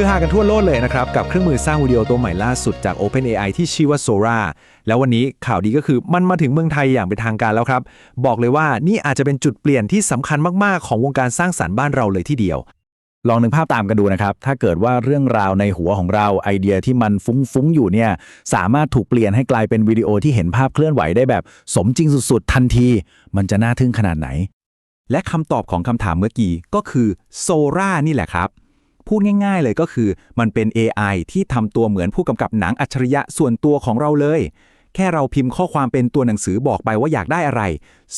คือฮากันทั่วโลกเลยนะครับ กับเครื่องมือสร้างวิดีโอตัวใหม่ล่าสุดจาก OpenAI ที่ชื่อว่า Sora แล้ววันนี้ข่าวดีก็คือมันมาถึงเมืองไทยอย่างเป็นทางการแล้วครับ บอกเลยว่านี่อาจจะเป็นจุดเปลี่ยนที่สำคัญมากๆ ของวงการสร้างสรรค์บ้านเราเลยทีเดียว ลองนึกภาพตามกันดูนะครับ ถ้าเกิดว่าเรื่องราวในหัวของเราไอเดียที่มันฟุ้งๆอยู่เนี่ยสามารถถูกเปลี่ยนให้กลายเป็นวิดีโอที่เห็นภาพเคลื่อนไหวได้แบบ สมจริงสุดๆ ทันที มันจะน่าทึ่งขนาดไหน และคำตอบของคำถามเมื่อกี้ก็คือ Sora นี่แหละครับ พูดง่ายๆเลยก็คือ มันเป็น AI ที่ทำตัวเหมือนผู้กำกับหนังอัจฉริยะส่วนตัวของเราเลย แค่เราพิมพ์ข้อความเป็นตัวหนังสือบอกไปว่าอยากได้อะไร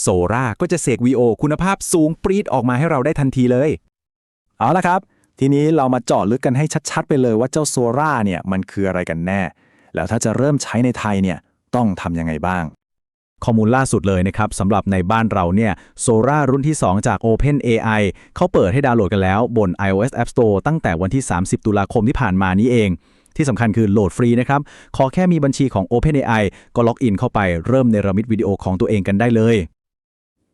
Sora ก็จะเสกวีโอคุณภาพสูงปรีดออกมาให้เราได้ทันทีเลย เอาละครับ ทีนี้เรามาเจาะลึกกันให้ชัดๆ ไปเลยว่าเจ้าโซราเนี่ยมันคืออะไรกันแน่ แล้วถ้าจะเริ่มใช้ในไทยเนี่ยต้องทำยังไงบ้าง ข้อมูลล่าสุดเลยนะครับสำหรับในบ้านเราเนี่ยโซรารุ่นที่ 2 จาก OpenAI เขาเปิดให้ดาวน์โหลดกันแล้วบน iOS App Store ตั้งแต่วันที่ 30 ตุลาคมที่ผ่านมานี้เอง ที่สำคัญคือโหลดฟรีนะครับ ขอแค่มีบัญชีของ OpenAI ก็ล็อกอินเข้าไปเริ่มเนรมิตวิดีโอของตัวเองกันได้เลย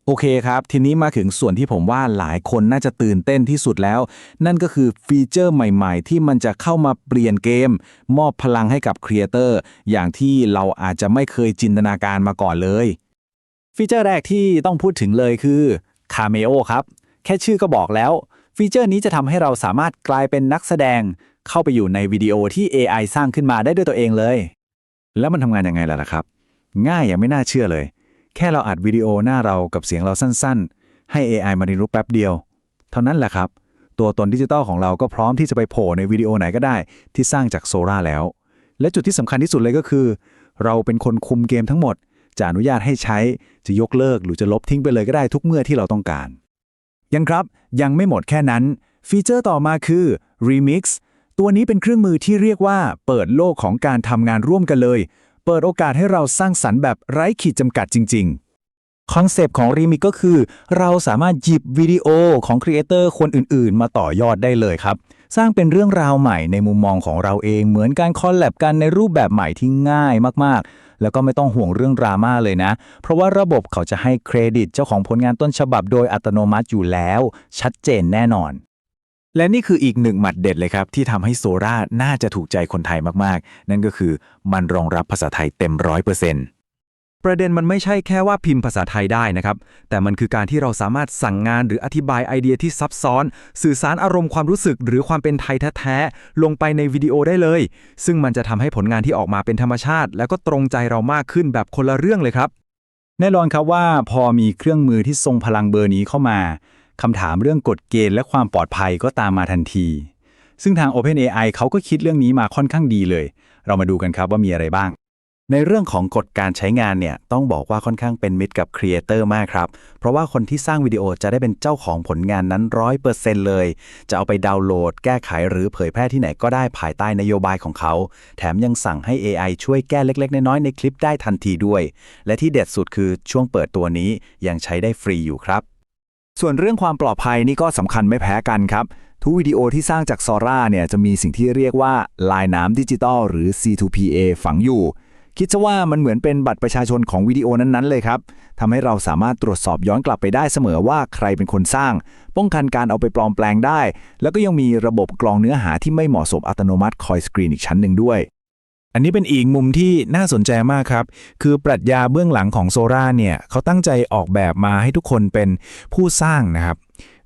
โอเคครับ ทีนี้มาถึงส่วนที่ผมว่าหลายคนน่าจะตื่นเต้นที่สุดแล้ว นั่นก็คือฟีเจอร์ใหม่ๆ ที่มันจะเข้ามาเปลี่ยนเกม มอบพลังให้กับครีเอเตอร์อย่างที่เราอาจจะไม่เคยจินตนาการมาก่อนเลย ฟีเจอร์แรกที่ต้องพูดถึงเลยคือ Cameo ครับ แค่ชื่อก็บอกแล้ว ฟีเจอร์นี้จะทำให้เราสามารถกลายเป็นนักแสดง เข้าไปอยู่ในวิดีโอที่ AI สร้างขึ้นมาได้ด้วยตัวเองเลย แล้วมันทำงานยังไงล่ะครับ ง่ายอย่างไม่น่าเชื่อเลย แค่เราอัดวิดีโอหน้าเรากับเสียงเราสั้นๆ ให้ AI มาเรียนรู้แป๊บเดียว เท่านั้นแหละครับ ตัวตนดิจิตอลของเราก็พร้อมที่จะไปโผล่ในวิดีโอไหนก็ได้ ที่สร้างจากโซราแล้ว และจุดที่สำคัญที่สุดเลยก็คือ เราเป็นคนคุมเกมทั้งหมด จะอนุญาตให้ใช้จะยกเลิกหรือจะลบทิ้งไปเลยก็ได้ทุกเมื่อที่เราต้องการ ยังครับยังไม่หมดแค่นั้น ฟีเจอร์ต่อมาคือ Remix ตัวนี้เป็นเครื่องมือที่เรียกว่าเปิดโลกของการทำงานร่วมกันเลย เปิดโอกาสให้เราสร้างสรรค์แบบไร้ขีดจำกัดจริง ๆคอนเซปต์ของ Remix ก็คือ เราสามารถหยิบวิดีโอของครีเอเตอร์คนอื่นๆ มาต่อยอดได้เลยครับ สร้างเป็นเรื่องราวใหม่ในมุมมองของเราเอง เหมือนการคอลแลบกันในรูปแบบใหม่ที่ง่ายมากๆ แล้วก็ไม่ต้องห่วงเรื่องดราม่าเลยนะ เพราะว่าระบบเขาจะให้เครดิตเจ้าของผลงานต้นฉบับโดยอัตโนมัติอยู่แล้ว ชัดเจนแน่นอน และนี่คืออีกหนึ่งหมัดเด็ดเลยครับ ที่ทำให้โซราน่าจะถูกใจคนไทยมากๆ นั่นก็คือมันรองรับภาษาไทยเต็มร้อยเปอร์เซ็นต์ประเด็นมันไม่ใช่แค่ว่าพิมพ์ภาษาไทยได้นะครับ แต่มันคือการที่เราสามารถสั่งงานหรืออธิบายไอเดียที่ซับซ้อน สื่อสารอารมณ์ความรู้สึก หรือความเป็นไทยแท้ๆลงไปในวิดีโอได้เลย ซึ่งมันจะทำให้ผลงานที่ออกมาเป็นธรรมชาติ แล้วก็ตรงใจเรามากขึ้นแบบคนละเรื่องเลยครับ แน่นอนครับว่าพอมีเครื่องมือที่ทรงพลังเบอร์นี้เข้ามา คำถามเรื่องกฎเกณฑ์และความปลอดภัยก็ตามมาทันที ซึ่งทาง OpenAI เขาก็คิดเรื่องนี้มาค่อนข้างดีเลย เรามาดูกันครับว่ามีอะไรบ้าง ในเรื่องของกฎการใช้งานเนี่ยต้องบอกว่าค่อนข้างเป็นมิตรกับครีเอเตอร์มากครับ เพราะว่าคนที่สร้างวิดีโอจะได้เป็นเจ้าของผลงานนั้นร้อยเปอร์เซ็นต์เลย จะเอาไปดาวน์โหลด แก้ไขหรือเผยแพร่ที่ไหนก็ได้ภายใต้นโยบายของเขา แถมยังสั่งให้ AI ช่วยแก้เล็ก ๆ น้อยๆในคลิปได้ทันทีด้วย และที่เด็ดสุดคือช่วงเปิดตัวนี้ยังใช้ได้ฟรีอยู่ครับ ส่วนเรื่องความปลอดภัยนี่ก็สำคัญไม่แพ้กันครับ ทุกวิดีโอที่สร้างจากซอร่าเนี่ยจะมีสิ่งที่เรียกว่าลายน้ำดิจิตอลหรือ C2PA ฝังอยู่ คิดซะว่ามันเหมือนเป็นบัตรประชาชนของวิดีโอนั้นๆเลยครับทำให้เราสามารถตรวจสอบย้อนกลับไปได้เสมอว่าใครเป็นคนสร้าง ป้องกันการเอาไปปลอมแปลงได้ แล้วก็ยังมีระบบกรองเนื้อหาที่ไม่เหมาะสมอัตโนมัติคอยสกรีนอีกชั้นหนึ่งด้วย อันนี้เป็นอีกมุมที่น่าสนใจมากครับ คือปรัชญาเบื้องหลังของโซราเนี่ยเขาตั้งใจออกแบบมาให้ทุกคนเป็นผู้สร้างนะครับ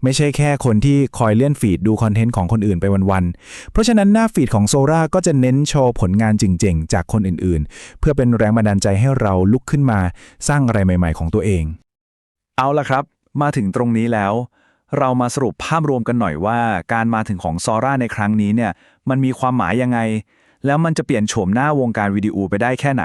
ไม่ใช่แค่คนที่คอยเลื่อนฟีดดูคอนเทนต์ของคนอื่นไปวันๆ เพราะฉะนั้นหน้าฟีดของโซราก็จะเน้นโชว์ผลงานจริงๆ จากคนอื่นๆ เพื่อเป็นแรงบันดาลใจให้เราลุกขึ้นมาสร้างอะไรใหม่ๆ ของตัวเอง เอาละครับ มาถึงตรงนี้แล้วเรามาสรุปภาพรวมกันหน่อยว่า การมาถึงของซอราในครั้งนี้เนี่ยมันมีความหมายยังไง แล้วมันจะเปลี่ยนโฉมหน้าวงการวิดีโอไปได้แค่ไหน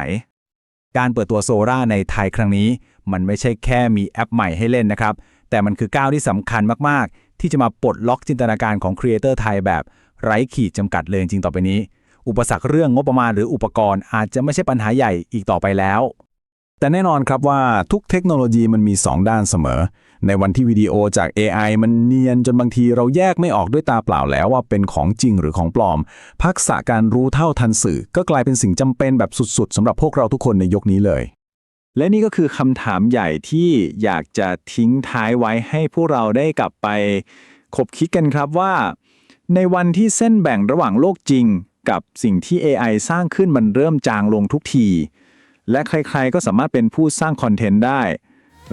การเปิดตัวโซราในไทยครั้งนี้ มันไม่ใช่แค่มีแอปใหม่ให้เล่นนะครับ แต่มันคือก้าวที่สำคัญมาก ๆ ที่จะมาปลดล็อกจินตนาการของครีเอเตอร์ไทยแบบไร้ขีดจำกัดเลยจริงต่อไปนี้ อุปสรรคเรื่องงบประมาณหรืออุปกรณ์อาจจะไม่ใช่ปัญหาใหญ่อีกต่อไปแล้ว แต่แน่นอนครับว่าทุกเทคโนโลยีมันมี 2 ด้านเสมอ ในวันที่วิดีโอจาก AI มันเนียนจนบางทีเราแยกไม่ออกด้วยตาเปล่าแล้วว่าเป็นของจริงหรือของปลอมพักษะการรู้เท่าทันสื่อ ก็กลายเป็นสิ่งจำเป็นแบบสุด ๆสำหรับพวกเราทุกคนในยุคนี้เลย และนี่ก็คือคำถามใหญ่ที่อยากจะทิ้งท้ายไว้ให้พวกเราได้กลับไปคบคิดกันครับว่า ในวันที่เส้นแบ่งระหว่างโลกจริง กับสิ่งที่ AI สร้างขึ้นมันเริ่มจางลงทุกที และใครๆก็สามารถเป็นผู้สร้างคอนเทนต์ได้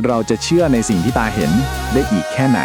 เราจะเชื่อในสิ่งที่ตาเห็นได้อีกแค่ไหน